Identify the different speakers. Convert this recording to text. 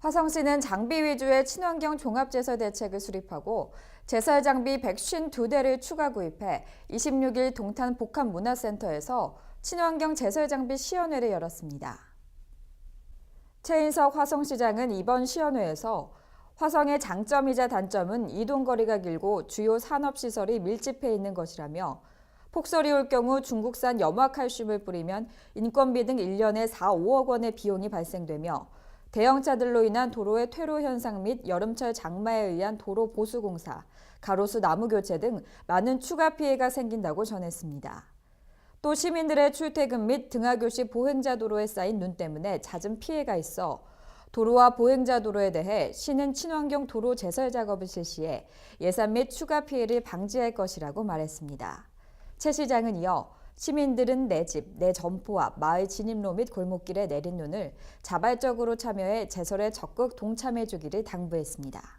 Speaker 1: 화성시는 장비 위주의 친환경 종합제설 대책을 수립하고 제설 장비 152대를 추가 구입해 26일 동탄 복합문화센터에서 친환경 제설 장비 시연회를 열었습니다. 최인석 화성시장은 이번 시연회에서 화성의 장점이자 단점은 이동거리가 길고 주요 산업시설이 밀집해 있는 것이라며 폭설이 올 경우 중국산 염화칼슘을 뿌리면 인건비 등 1년에 4, 5억 원의 비용이 발생되며 대형차들로 인한 도로의 퇴로 현상 및 여름철 장마에 의한 도로 보수 공사, 가로수 나무 교체 등 많은 추가 피해가 생긴다고 전했습니다. 또 시민들의 출퇴근 및 등하교 시 보행자 도로에 쌓인 눈 때문에 잦은 피해가 있어 도로와 보행자 도로에 대해 시는 친환경 도로 제설 작업을 실시해 예산 및 추가 피해를 방지할 것이라고 말했습니다. 최 시장은 이어 시민들은 내 집, 내 점포 앞, 마을 진입로 및 골목길에 내린 눈을 자발적으로 참여해 제설에 적극 동참해 주기를 당부했습니다.